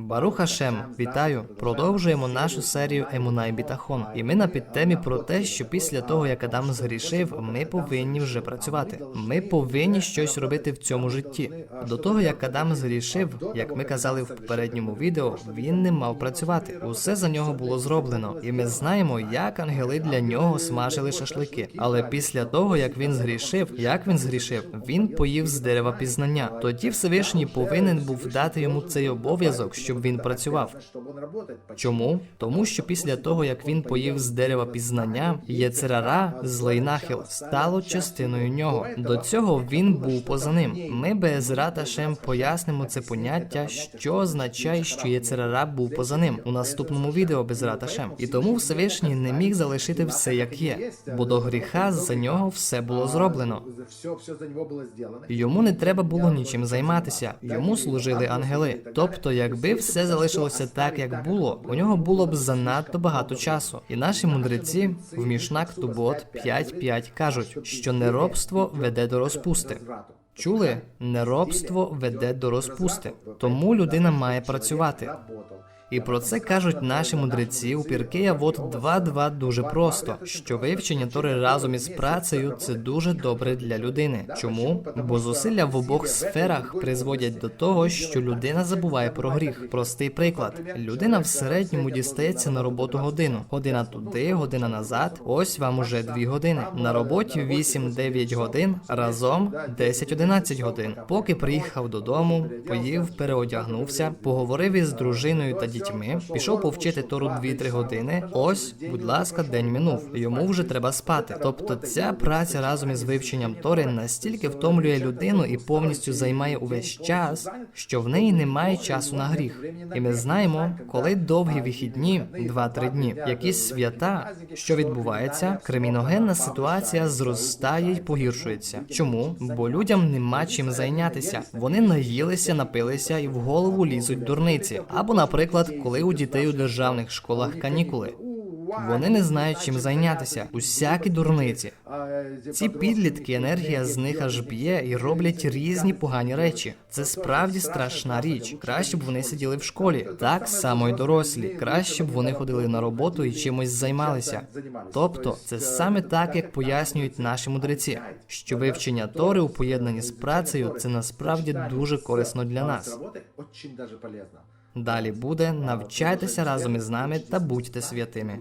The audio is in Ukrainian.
Баруха Шем, вітаю! Продовжуємо нашу серію Емунай Бітахон. І ми на підтемі про те, що після того, як Адам згрішив, ми повинні вже працювати. Ми повинні щось робити в цьому житті. До того як Адам згрішив, як ми казали в попередньому відео, він не мав працювати. Усе за нього було зроблено, і ми знаємо, як ангели для нього смажили шашлики. Але після того, як він згрішив, як він згрішив, він поїв з дерева пізнання. Тоді Всевишній повинен був дати йому цей обов'язок, щоб він працював. Чому? Тому що після того, як він поїв з дерева пізнання, Єцерара, злий нахил, стало частиною нього. До цього він був поза ним. Ми без Раташем пояснимо це поняття, що означає, що Єцерара був поза ним у наступному відео без Раташем. І тому Всевишній не міг залишити все як є, бо до гріха за нього все було зроблено. Йому не треба було нічим займатися. Йому служили ангели. Тобто, якби все залишилося так, як було, у нього було б занадто багато часу. І наші мудреці в Мішнак Тубот 5.5 кажуть, що неробство веде до розпусти. Чули? Неробство веде до розпусти. Тому людина має працювати. І про це кажуть наші мудреці у Піркея Вот 2.2 дуже просто, що вивчення Тори разом із працею це дуже добре для людини. Чому? Бо зусилля в обох сферах призводять до того, що людина забуває про гріх. Простий приклад: людина в середньому дістається на роботу годину. Година туди, година назад. Ось вам уже дві години. На роботі 8-9 годин, разом 10-11 годин. Поки приїхав додому, поїв, переодягнувся, поговорив із дружиною та дітьми, пішов повчити Тору 2-3 години. Ось, будь ласка, день минув. Йому вже треба спати. Тобто ця праця разом із вивченням Тори настільки втомлює людину і повністю займає увесь час, що в неї немає часу на гріх. І ми знаємо, коли довгі вихідні, 2-3 дні, якісь свята, що відбувається, криміногенна ситуація зростає й погіршується. Чому? Бо людям нема чим зайнятися. Вони наїлися, напилися і в голову лізуть дурниці. Або, наприклад, коли у дітей у державних школах канікули. Вони не знають чим зайнятися. Усякі дурниці. Ці підлітки, енергія з них аж б'є і роблять різні погані речі. Це справді страшна річ. Краще б вони сиділи в школі, так само й дорослі. Краще б вони ходили на роботу і чимось займалися. Тобто, це саме так, як пояснюють наші мудреці, що вивчення Тори у поєднанні з працею це насправді дуже корисно для нас. Далі буде навчайтеся разом із нами та будьте святими.